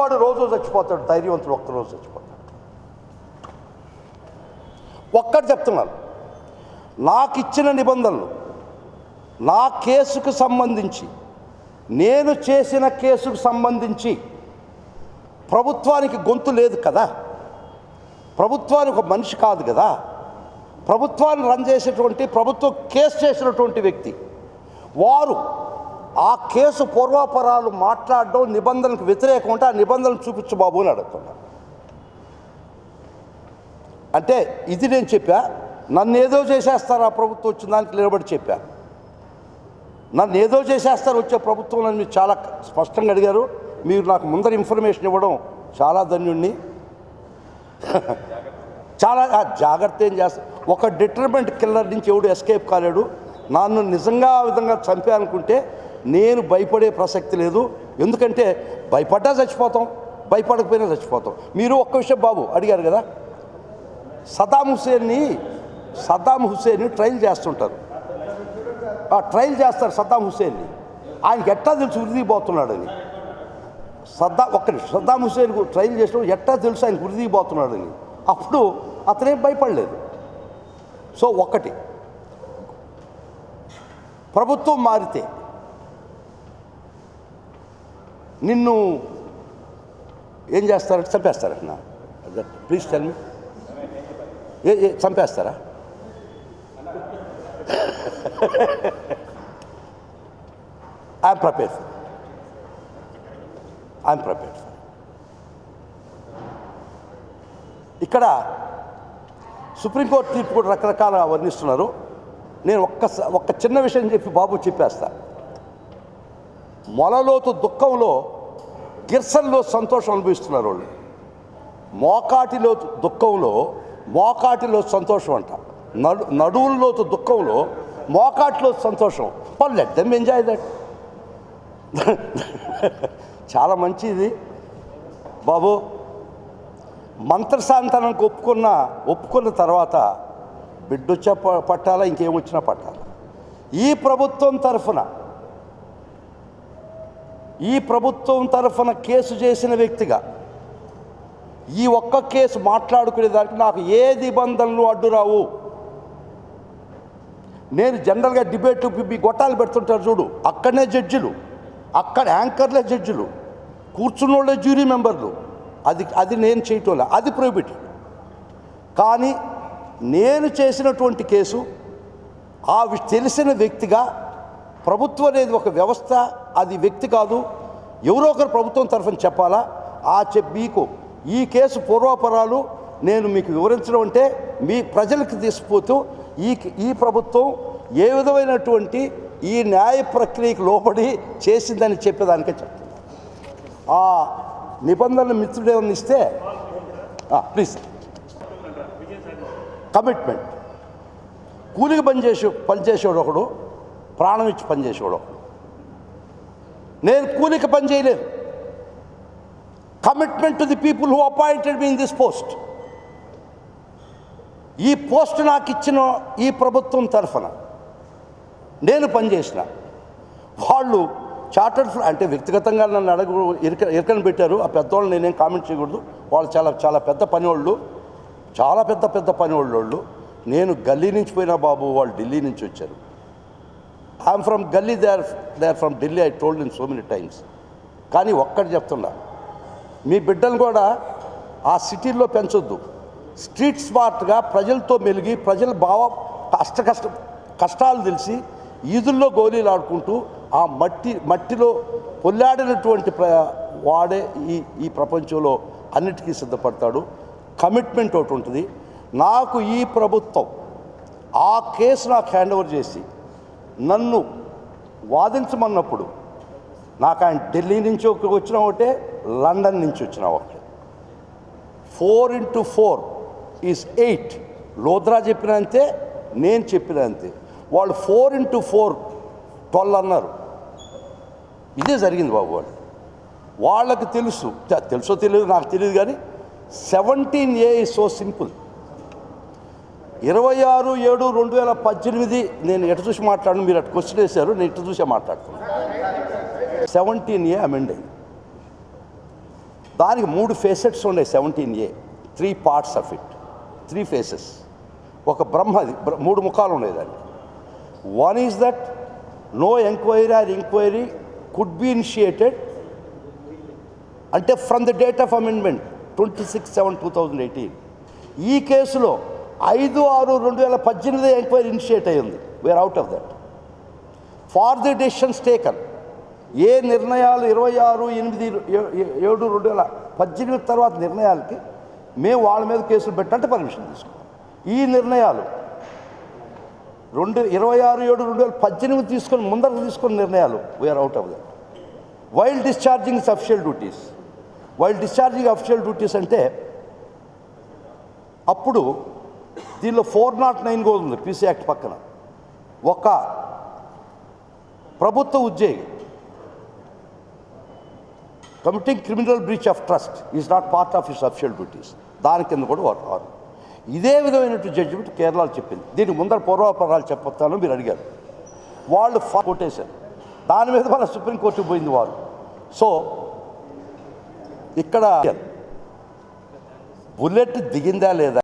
వాడు రోజు చచ్చిపోతాడు ధైర్యవంతుడు ఒక్కరోజు చచ్చిపోతాడు. ఒక్కటి చెప్తున్నాను. నాకు ఇచ్చిన నిబంధనలు నా కేసుకు సంబంధించి నేను చేసిన కేసుకు సంబంధించి ప్రభుత్వానికి గొంతు లేదు కదా. ప్రభుత్వానికి ఒక మనిషి కాదు కదా. ప్రభుత్వాన్ని రన్ చేసేటువంటి ప్రభుత్వం కేసు చేసినటువంటి వ్యక్తి వారు ఆ కేసు పూర్వాపరాలు మాట్లాడడం నిబంధనలకు వ్యతిరేకం ఉంటే ఆ నిబంధనలు చూపించు బాబు అని అడుగుతున్నా. అంటే ఇది నేను చెప్పా నన్ను ఏదో చేసేస్తారు ఆ ప్రభుత్వం వచ్చిన దానికి నిలబడి చెప్పా. నన్ను ఏదో చేసేస్తారు వచ్చే ప్రభుత్వం అని మీరు చాలా స్పష్టంగా అడిగారు. మీరు నాకు ముందర ఇన్ఫర్మేషన్ ఇవ్వడం చాలా ధన్యుణ్ణి. చాలా జాగ్రత్త ఏం చేస్తా ఒక డిటర్మెంట్ కిల్లర్ నుంచి ఎవడు ఎస్కేప్ కాలేడు. నన్ను నిజంగా ఆ విధంగా చంపానుకుంటే నేను భయపడే ప్రసక్తి లేదు. ఎందుకంటే భయపడ్డా చచ్చిపోతాం భయపడకపోయినా చచ్చిపోతాం. మీరు ఒక్క విషయం బాబు అడిగారు కదా? సదాం హుసేన్ని సద్దాం హుసేన్ని ట్రైల్ చేస్తుంటారు. ఆ, ట్రైల్ చేస్తారు సద్దాం హుసేన్ని ఆయనకి ఎట్టా తెలుసు ఉరిదిపోతున్నాడని సద్దా ఒక్క సద్దాం హుసేన్ ట్రైల్ చేసినప్పుడు ఎట్టా తెలుసు ఆయన ఉరిదిపోతున్నాడని అప్పుడు అతనేం భయపడలేదు. సో ఒక్కటి ప్రభుత్వం మారితే నిన్ను ఏం చేస్తారంటే చంపేస్తారట నా ప్లీజ్ టెల్ మీ ఏ ఏ చంపేస్తారా? I'm prepare for I'm prepare for ఇక్కడ సుప్రీంకోర్టు తీర్పు కూడా రకరకాల వర్ణిస్తున్నారు. నేను ఒక్క ఒక్క చిన్న విషయం చెప్పి బాబు చెప్పేస్తాను మొలలోతు దుఃఖంలో గిర్సన్లో సంతోషం అనుభవిస్తున్నారు వాళ్ళు. మోకాటిలో దుఃఖంలో మోకాటిలో సంతోషం అంట. నడు నడువుల్లోతు దుఃఖంలో మోకాటిలో సంతోషం. వాళ్ళు లెట్ దెమ్ ఎంజాయ్ దట్. చాలా మంచిది. బాబు మంత్రశాంతనానికి ఒప్పుకున్న ఒప్పుకున్న తర్వాత బిడ్డొచ్చా ప- పట్టాలా? ఇంకేమొచ్చినా పట్టాలా? ఈ ప్రభుత్వం తరఫున ఈ ప్రభుత్వం తరఫున కేసు చేసిన వ్యక్తిగా ఈ ఒక్క కేసు మాట్లాడుకునేదానికి నాకు ఏ నిబంధనలు అడ్డురావు నేను జనరల్గా డిబేట్ మీ గొట్టాలు పెడుతుంటారు చూడు అక్కడనే జడ్జిలు అక్కడ యాంకర్లే జడ్జిలు కూర్చున్న వాళ్ళే జ్యూరీ మెంబర్లు అది అది నేను చేయటం లే. అది ప్రొహిబిటెడ్ కానీ నేను చేసినటువంటి కేసు ఆ తెలిసిన వ్యక్తిగా ప్రభుత్వం అనేది ఒక వ్యవస్థ అది వ్యక్తి కాదు. ఎవరో ఒకరు ప్రభుత్వం తరఫున చెప్పాలా? ఆ చెప్ మీకు ఈ కేసు పూర్వాపరాలు నేను మీకు వివరించడం అంటే మీ ప్రజలకు తీసుకుపోతూ ఈ ఈ ప్రభుత్వం ఏ విధమైనటువంటి ఈ న్యాయ ప్రక్రియకు లోబడి చేసిందని చెప్పేదానికే చెప్తాను ఆ నిబంధనలు మిత్రుడేమని ఇస్తే ప్లీజ్ కమిట్మెంట్ కూలికి పనిచేసే పనిచేసేవాడు ఒకడు. ప్రాణం ఇచ్చి పనిచేసేవాడు. నేను కూలికి పని చేయలేదు. Commitment to the people who appointed me in this post ఈ పోస్ట్ నాకు ఇచ్చిన ఈ ప్రభుత్వం తరఫున నేను పనిచేసిన వాళ్ళు చార్టర్డ్ అంటే వ్యక్తిగతంగా నన్ను అడగ ఇరక ఇరకని పెట్టారు. ఆ పెద్దవాళ్ళు నేనేం కామెంట్ చేయకూడదు. వాళ్ళు చాలా చాలా పెద్ద పనివాళ్ళు. చాలా పెద్ద పెద్ద పనివాళ్ళు వాళ్ళు. నేను గల్లీ నుంచి పోయినా బాబు వాళ్ళు ఢిల్లీ నుంచి వచ్చారు. I'm from galli they are they are from Delhi I told in so many times కానీ ఒక్కటి చెప్తున్నా మీ బిడ్డలు కూడా ఆ సిటీల్లో పెంచొద్దు. స్ట్రీట్ స్మార్ట్గా ప్రజలతో మెలిగి ప్రజల భావ కష్ట కష్ట కష్టాలు తెలిసి ఈదుల్లో గోళీలు ఆడుకుంటూ ఆ మట్టి మట్టిలో పొల్లాడినటువంటి ప్ర వాడే ఈ ఈ ప్రపంచంలో అన్నిటికీ సిద్ధపడతాడు. కమిట్మెంట్ ఒకటి ఉంటుంది. నాకు ఈ ప్రభుత్వం ఆ కేసు నాకు హ్యాండ్ ఓవర్ చేసి నన్ను వాదించమన్నప్పుడు నాకు ఆయన ఢిల్లీ నుంచి ఒక వచ్చిన ఒకటే లండన్ నుంచి వచ్చిన ఒకటే. Four into four is eight. లోద్రా చెప్పినంతే నేను చెప్పినంతే వాళ్ళు ఫోర్ ఇంటూ ఫోర్ ట్వెల్వ్ అన్నారు. ఇదే జరిగింది బాబు వాళ్ళు. వాళ్ళకి తెలుసు. తెలుసో తెలియదు నాకు తెలియదు కానీ seventeen A is so simple. ఇరవై ఆరు ఏడు రెండు వేల పద్దెనిమిది నేను ఎటు చూసి మాట్లాడను మీరు అటు క్వశ్చన్ వేశారు నేను ఇటు చూసే మాట్లాడుతున్నాను. సెవెంటీన్ ఏ అమెండ్ అయింది. దానికి మూడు ఫేసెట్స్ ఉన్నాయి seventeen A three parts of it three faces ఒక బ్రహ్మది మూడు ముఖాలు ఉన్నాయి దానికి. One is that no enquiry or enquiry could be initiated అంటే from the date of amendment twenty six seven two thousand eighteen ఈ కేసులో ఐదు ఆరు రెండు వేల పద్దెనిమిది ఎంక్వైరీ ఇనిషియేట్ అయ్యింది. Where out of that for the decisions taken ఏ నిర్ణయాలు ఇరవై ఆరు ఎనిమిది ఏ- ఏడు రెండు వేల పద్దెనిమిది తర్వాత నిర్ణయాలకి మేము వాళ్ళ మీద కేసులు పెట్టంటే పర్మిషన్ తీసుకున్నాం. ఈ నిర్ణయాలు రెండు ఇరవై ఆరు ఏడు రెండు వేల పద్దెనిమిది తీసుకొని ముందర తీసుకున్న నిర్ణయాలు we're out of that while discharging official duties while discharging official duties అంటే అప్పుడు దీనిలో ఫోర్ నాట్ నైన్ కూడా ఉంది పీసీ యాక్ట్ పక్కన. ఒక ప్రభుత్వ ఉద్యోగి committing criminal breach of trust is not part of his official duties దాని కింద కూడా వారు ఇదే విధమైనటువంటి జడ్జిమెంట్ కేరళలో చెప్పింది. దీనికి ముందర పూర్వాపరాలు చెప్పొస్తాను మీరు అడిగారు. వాళ్ళు ఫా- కొట్టేశారు. దాని మీద మన సుప్రీంకోర్టుకు పోయింది వారు. సో ఇక్కడ బుల్లెట్ దిగిందా లేదా